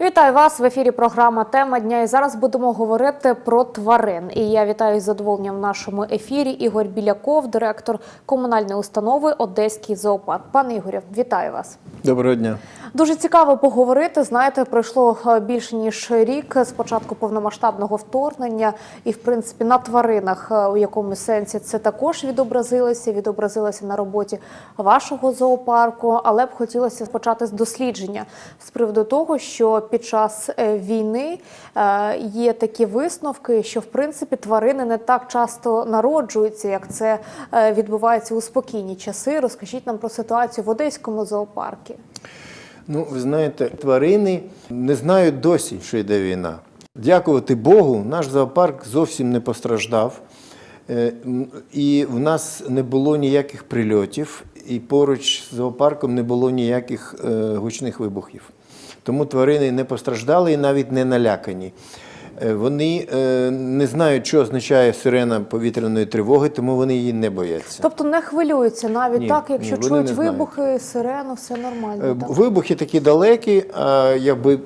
Вітаю вас в ефірі. Програма Тема дня. І зараз будемо говорити про тварин. І я вітаю з задоволенням в нашому ефірі Ігор Біляков, директор комунальної установи Одеський зоопарк. Пане Ігорю, вітаю вас. Доброго дня. Дуже цікаво поговорити. Знаєте, пройшло е, більше ніж рік з початку повномасштабного вторгнення, і в принципі на тваринах е, у якому сенсі це також відобразилося. Відобразилося на роботі вашого зоопарку. Але б хотілося почати з дослідження з приводу того, що під час е, війни е, є такі висновки, що в принципі тварини не так часто народжуються, як це е, відбувається у спокійні часи. Розкажіть нам про ситуацію в одеському зоопарку. Ну, ви знаєте, тварини не знають досі, що йде війна. Дякувати Богу, наш зоопарк зовсім не постраждав. І в нас не було ніяких прильотів, і поруч з зоопарком не було ніяких е, гучних вибухів. Тому тварини не постраждали і навіть не налякані. Е, Вони е, не знають, що означає сирена повітряної тривоги, тому вони її не бояться. Тобто не хвилюються навіть Ні, так, якщо ні, чують не знають. вибухи, сирену, все нормально. Так? Вибухи такі далекі, а якби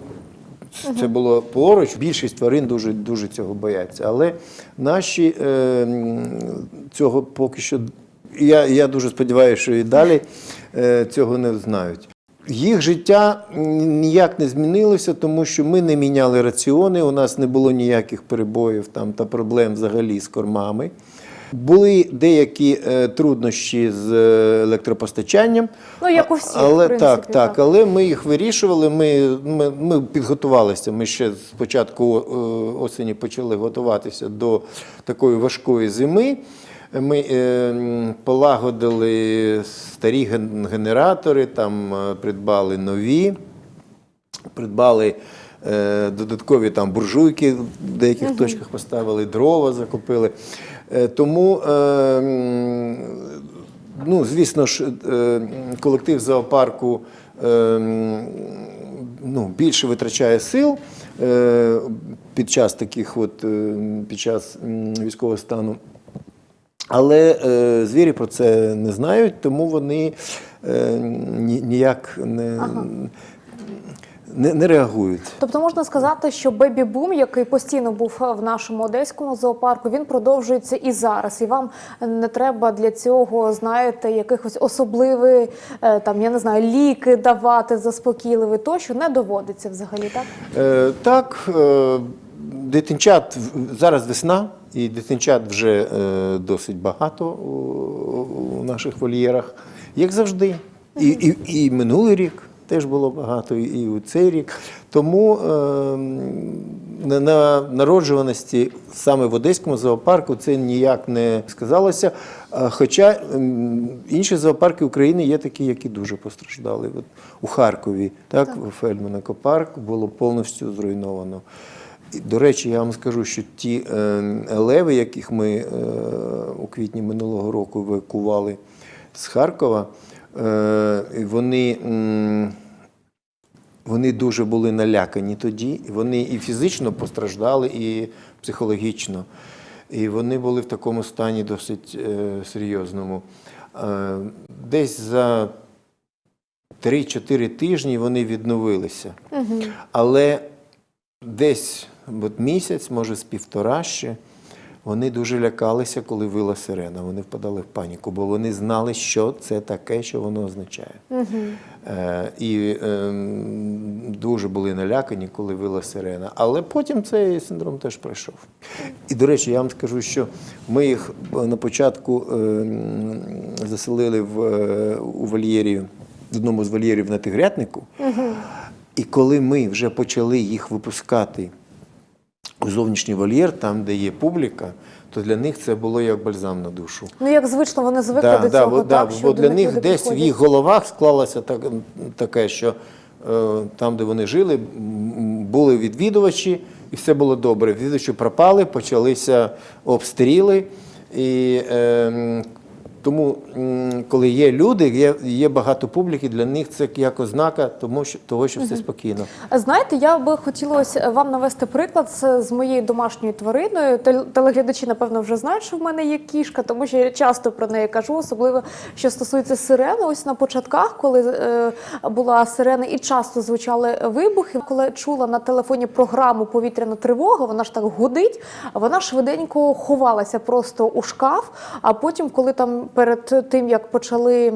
це було поруч, більшість тварин дуже, дуже цього бояться. Але наші е, цього поки що. Я, я дуже сподіваюся, що і далі е, цього не знають. Їх життя ніяк не змінилося, тому що ми не міняли раціони, у нас не було ніяких перебоїв там, та проблем взагалі з кормами. Були деякі е, труднощі з е, електропостачанням. Ну, як у всіх, але в принципі, так, так, так. але ми їх вирішували. Ми, ми, ми підготувалися. Ми ще з початку е, осені почали готуватися до такої важкої зими. Ми е, полагодили старі ген- генератори, там е, придбали нові, придбали е, додаткові там буржуйки в деяких точках поставили, дрова закупили. Тому, ну, звісно ж, колектив зоопарку ну, більше витрачає сил під час таких от, під час військового стану. Але е, звірі про це не знають, тому вони е, ні- ніяк не, не, не реагують. Тобто можна сказати, що бебі-бум, який постійно був в нашому одеському зоопарку, він продовжується і зараз. І вам не треба для цього, знаєте, якихось особливих е, там, я не знаю, ліки давати заспокійливі, тощо не доводиться взагалі, так? Е, так, е, дитинчат зараз весна, і дитинчат вже е, досить багато у, наших вольєрах, як завжди. І, і, і минулий рік теж було багато, і, у цей рік. Тому е, на, на народжуваності саме в Одеському зоопарку це ніяк не сказалося. Хоча інші зоопарки України є такі, які дуже постраждали. От у Харкові, так, у Фельдмана Копарк було повністю зруйновано. До речі, я вам скажу, що ті е, леви, яких ми е, у квітні минулого року евакували з Харкова, е, вони, вони дуже були налякані тоді. Вони і фізично постраждали, і психологічно. І вони були в такому стані досить серйозному. Десь за 3-4 тижні вони відновилися. Але десь місяць, може з півтора ще, вони дуже лякалися, коли вила сирена. Вони впадали в паніку, бо вони знали, що це таке, що воно означає. Е, і е, дуже були налякані, коли вила сирена. Але потім цей синдром теж пройшов. І, до речі, я вам скажу, що ми їх на початку е, заселили в, е, у вольєрі, в одному з вольєрів на Тигрятнику. І коли ми вже почали їх випускати зовнішній вольєр, там, де є публіка, то для них це було як бальзам на душу. Ну як звично вони звикли Да, до да, цього, бо- да, так? що бо для них них десь в їх головах склалося так, таке, що е, там, де вони жили, були відвідувачі, і все було добре. Відвідувачі пропали, почалися обстріли. І е, тому, коли є люди, є, є багато публіки, для них це як ознака тому, що, того, що все спокійно. Знаєте, я би хотіла вам навести приклад з, з моєю домашньою твариною. Телеглядачі, напевно, вже знають, що в мене є кішка, тому що я часто про неї кажу, особливо що стосується сирени. Ось на початках, коли е, була сирена і часто звучали вибухи. Коли чула на телефоні програму Повітряна тривога, вона ж так гудить, вона швиденько ховалася просто у шкаф. А потім, коли там перед тим як почали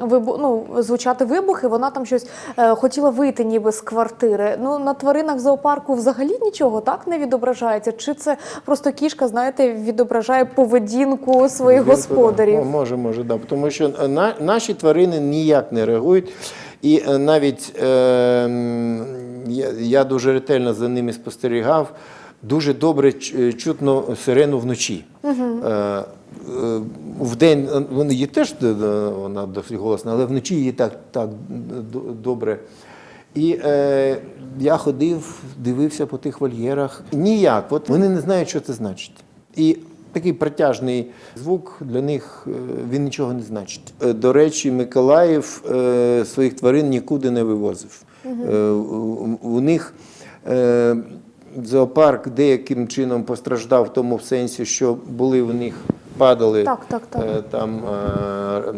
вибу... ну, звучати вибухи, вона там щось е, хотіла вийти ніби з квартири. Ну на тваринах в зоопарку взагалі нічого так не відображається. Чи це просто кішка, знаєте, відображає поведінку своїх господарів? М- Може, може, да. Тому що е, на, наші тварини ніяк не реагують. І е, навіть е, я дуже ретельно за ними спостерігав. Дуже добре е, чутно сирену вночі. Е, е, вдень е, вони є теж вона досить голосна, але вночі її так, так добре. І е, я ходив, дивився по тих вольєрах. Ніяк, от вони не знають, що це значить. І такий протяжний звук для них він нічого не значить. До речі, Миколаїв е, своїх тварин нікуди не вивозив. Е, у- У них е, зоопарк деяким чином постраждав в тому сенсі, що були в них падали Так, так, так. е, там е,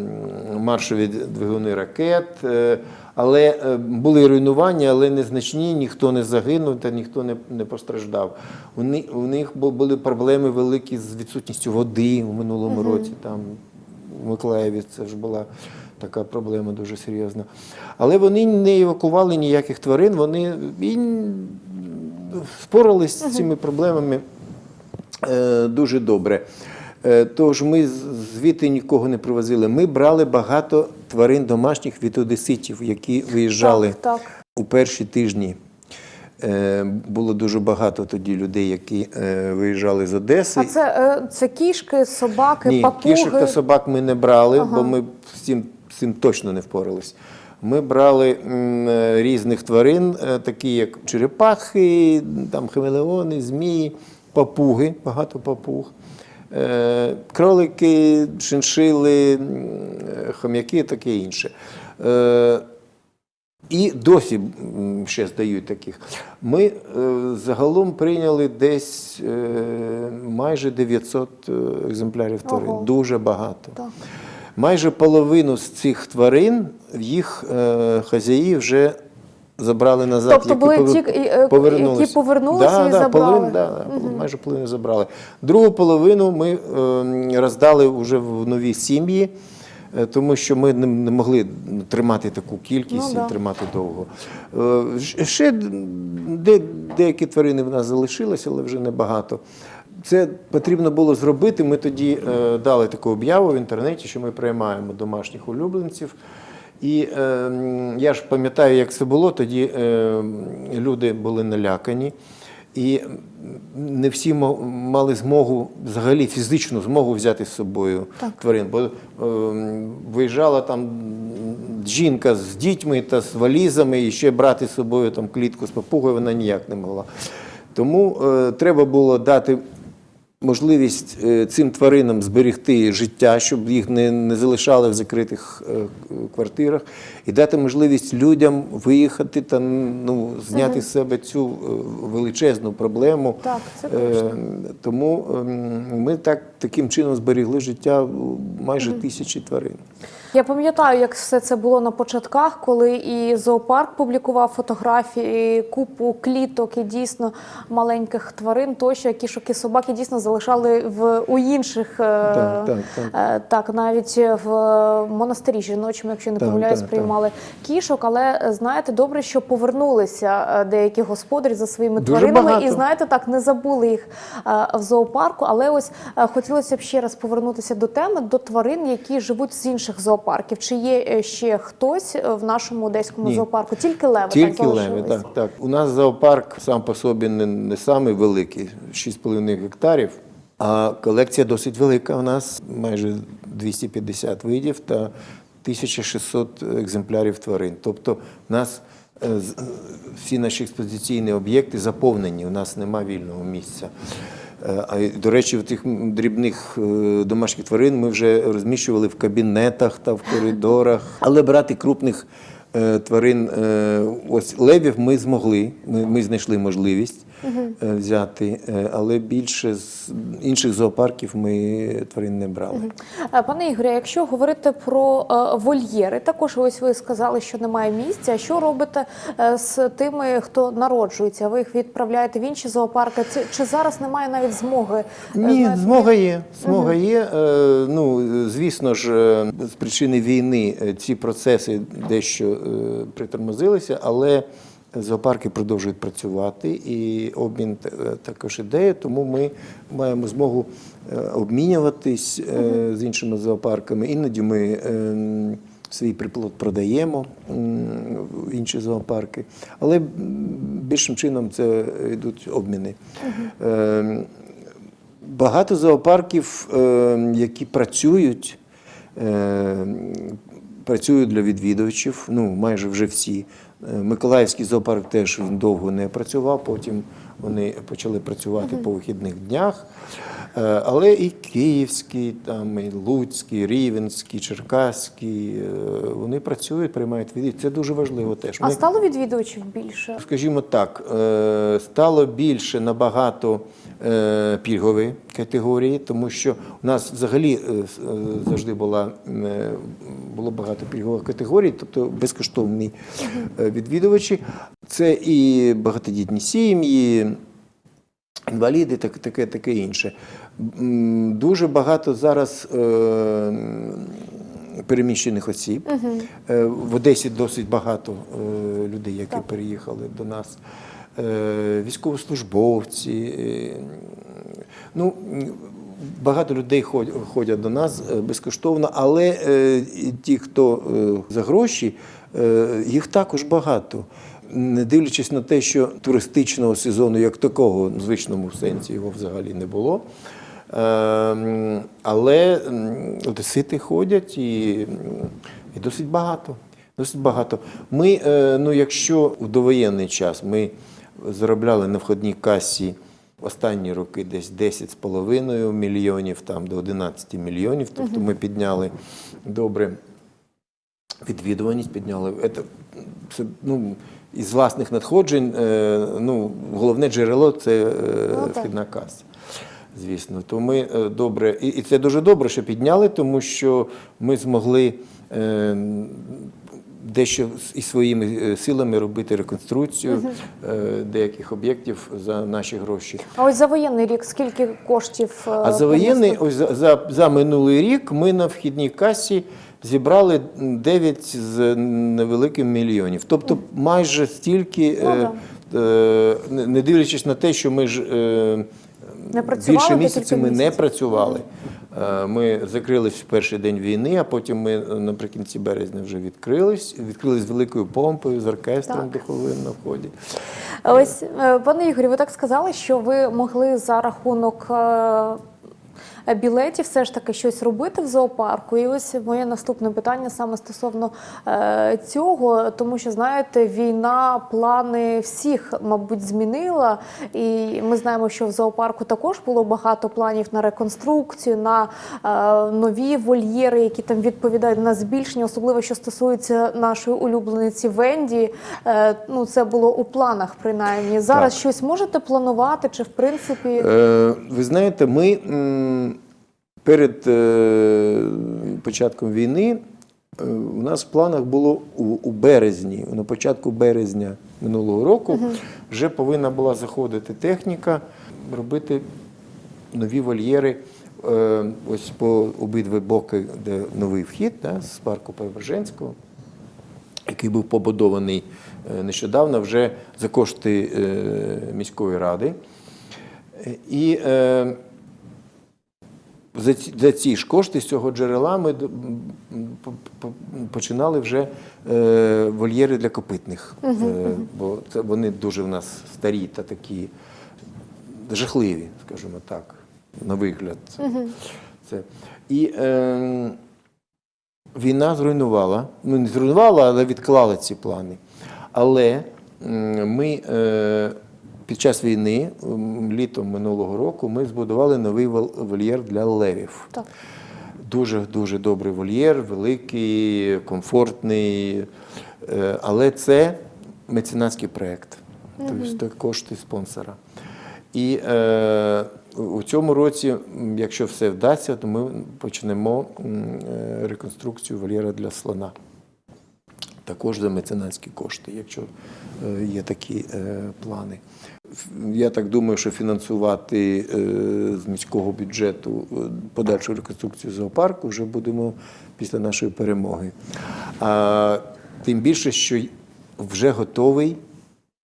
маршові двигуни ракет. е, Але були руйнування, але незначні, ніхто не загинув та ніхто не, постраждав. У них, були проблеми великі з відсутністю води у минулому році. Там в Миколаєві це ж була така проблема дуже серйозна. Але вони не евакували ніяких тварин, вони і впорались з цими проблемами е, дуже добре. Е, Тож ми звідти нікого не привозили. Ми брали багато тварин домашніх від одеситів, які виїжджали Так, так. у перші тижні. Е, Було дуже багато тоді людей, які виїжджали з Одеси. А це, це кішки, собаки, Ні, папуги. кішок та собак ми не брали, бо ми з цим, з цим точно не впорались. Ми брали е, різних тварин, е, такі як черепахи, там хамелеони, змії, папуги, багато папуг, е, кролики, шиншили, хом'яки, таке інше. І досі ще здають таких. Ми загалом прийняли десь майже 900 е, екземплярів тварин. Ого. Дуже багато. Так. Майже половину з цих тварин їх е, хазяї вже забрали назад. Тобто були повер- ті, і, е, які повернулися і да, забрали? Половину, да, да, Майже половину забрали. Другу половину ми е, роздали вже в нові сім'ї. е, Тому що ми не могли тримати таку кількість Ну, і да. тримати довго. Е, Ще де, деякі тварини в нас залишилися, але вже небагато. Це потрібно було зробити. Ми тоді е, дали таку об'яву в інтернеті, що ми приймаємо домашніх улюбленців. І е, я ж пам'ятаю, як це було. Тоді е, люди були налякані. І не всі мали змогу, взагалі фізичну змогу взяти з собою тварин. Бо е, виїжджала там жінка з дітьми та з валізами, і ще брати з собою там клітку з папугою вона ніяк не могла. Тому е, треба було дати можливість е, цим тваринам зберегти життя, щоб їх не, не залишали в закритих е, квартирах, і дати можливість людям виїхати та ну, зняти з себе цю е, величезну проблему. Так, це точно. Тому ем, ми так таким чином зберегли життя майже майже тисячі тварин. Я пам'ятаю, як все це було на початках, коли і зоопарк публікував фотографії, купу кліток і дійсно маленьких тварин, тощо кішок і собаки дійсно залишали в у інших е, Так, так, так. е, так, навіть в монастирі жіночому, якщо не Так, помиляюсь, так, приймали кішок. Але знаєте, добре, що повернулися е, деякі господарі за своїми Дуже тваринами, багато. і знаєте, так не забули їх в зоопарку. Але ось хотілося б ще раз повернутися до теми до тварин, які живуть з інших зоопарків. Чи є е, ще хтось е, в нашому одеському Ні. зоопарку? Тільки леви Тільки так леви, так, так. У нас зоопарк сам по собі не, не самий великий, 6,5 гектарів. А колекція досить велика. У нас майже 250 видів та 1600 екземплярів тварин. Тобто, у нас е, всі наші експозиційні об'єкти заповнені, у нас нема вільного місця. Е, А до речі, в тих дрібних е, домашніх тварин ми вже розміщували в кабінетах та в коридорах. Але брати крупних е, тварин, ось левів ми змогли. Ми, ми знайшли можливість е, взяти, е, але більше з інших зоопарків ми тварин не брали. Е, Пане Ігорі, якщо говорити про е, вольєри, також ось ви сказали, що немає місця. Що робите з тими, хто народжується? Ви їх відправляєте в інші зоопарки? Це- Чи зараз немає навіть змоги? Ні, знаєте, змога є. Змога є. Е, Ну, звісно ж, е, з причини війни е, ці процеси дещо е, притормозилися, але зоопарки продовжують працювати і обмін е, також ідеє, тому ми маємо змогу е, обмінюватись е, з іншими зоопарками. Іноді ми е, свій приплод продаємо в інші зоопарки, але більшим чином це йдуть обміни. Е, Багато зоопарків, е, які працюють, працюють для відвідувачів, ну майже вже всі. Е, Миколаївський зоопарк теж він довго не працював, потім вони почали працювати по вихідних днях. Е, Але і Київський, там, і Луцький, Рівенський, Черкаський, е, вони працюють, приймають відвідувачів. Це дуже важливо теж. А Ми- стало відвідувачів більше? Скажімо так, стало більше набагато пільгової категорії, тому що у нас взагалі завжди була, було багато пільгових категорій, тобто безкоштовні е, відвідувачі. Це і багатодітні сім'ї, інваліди, так- таке, таке інше. Дуже багато зараз е, переміщених осіб. Е, В Одесі досить багато людей, які переїхали до нас. Військовослужбовці. Ну, багато людей ход- ходять до нас е, безкоштовно, але е, ті, хто е, за гроші, їх також багато. Не дивлячись на те, що туристичного сезону як такого в звичному сенсі його взагалі не було. Ем, Але м, одесити ходять і, і досить багато. Досить багато. Ми, ну, якщо у довоєнний час ми заробляли на входній касі останні роки десь 10,5 мільйонів, там до 11 мільйонів, тобто ми підняли добре відвідуваність, підняли. Це, ну, із власних надходжень, е, ну, головне джерело це е, Ну, так. каса. Звісно, то ми е, добре, і, це дуже добре, що підняли, тому що ми змогли дещо і своїми е, силами робити реконструкцію е, деяких об'єктів за наші гроші. А ось за воєнний рік скільки коштів? е, А за воєнний, ось за, за, за минулий рік ми на вхідній касі зібрали 9 з невеликим мільйонів. Тобто майже стільки, Ну, е, не дивлячись на те, що ми ж е, Не більше місяців ми не працювали. Е, Ми закрились в перший день війни, а потім ми е, наприкінці березня вже відкрились. Відкрились з великою помпою, з оркестром духовим на вході. Ось, е, пане Ігорі, ви так сказали, що ви могли за рахунок білетів все ж таки щось робити в зоопарку. І ось моє наступне питання саме стосовно е, цього, тому що знаєте, війна плани всіх, мабуть, змінила. І ми знаємо, що в зоопарку також було багато планів на реконструкцію, на е, нові вольєри, які там відповідають на збільшення, особливо що стосується нашої улюблениці Венді. Е, ну це було у планах, принаймні. Зараз Так. щось можете планувати, чи в принципі Е, Ви знаєте, ми перед е, початком війни е, у нас в планах було у, березні, на початку березня минулого року, вже повинна була заходити техніка, робити нові вольєри. е, Ось по обидві боки, де новий вхід да, з парку Преображенського, який був побудований е, нещодавно вже за кошти е, міської ради. Е, І е, за ці, за ці ж кошти з цього джерела ми починали вже е, вольєри для копитних. Е, бо це вони дуже в нас старі та такі жахливі, скажімо так, на вигляд. Це. І е, війна зруйнувала, ну не зруйнувала, але відклала ці плани. Але ми е, під час війни, літом минулого року, ми збудували новий вольєр для левів. Так. Дуже дуже добрий вольєр, великий, комфортний. Е, Але це меценатський проєкт, тобто кошти спонсора. І е, у цьому році, якщо все вдасться, то ми почнемо е, реконструкцію вольєра для слона. Також за меценатські кошти, якщо е, є такі е, плани. Я так думаю, що фінансувати е, з міського бюджету подальшу реконструкцію зоопарку вже будемо після нашої перемоги. А, тим більше, що вже готовий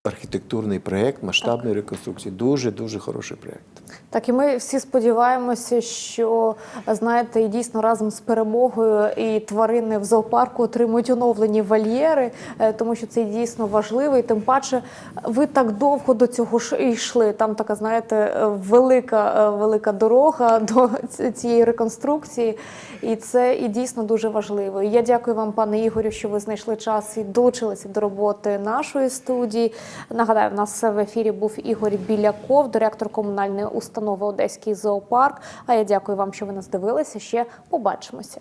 архітектурний проєкт масштабної реконструкції. Дуже дуже хороший проєкт. Так, і ми всі сподіваємося, що знаєте, і дійсно разом з перемогою і тварини в зоопарку отримують оновлені вольєри, е, тому що це дійсно важливо. І тим паче, ви так довго до цього ж йшли. Там така, знаєте, е, велика, е, велика дорога до цієї реконструкції, і це і дійсно дуже важливо. І я дякую вам, пане Ігорю, що ви знайшли час і долучилися до роботи нашої студії. Нагадаю, в нас в ефірі був Ігор Біляков, директор комунальної установи Одеський зоопарк. А я дякую вам, що ви нас дивилися. Ще побачимося.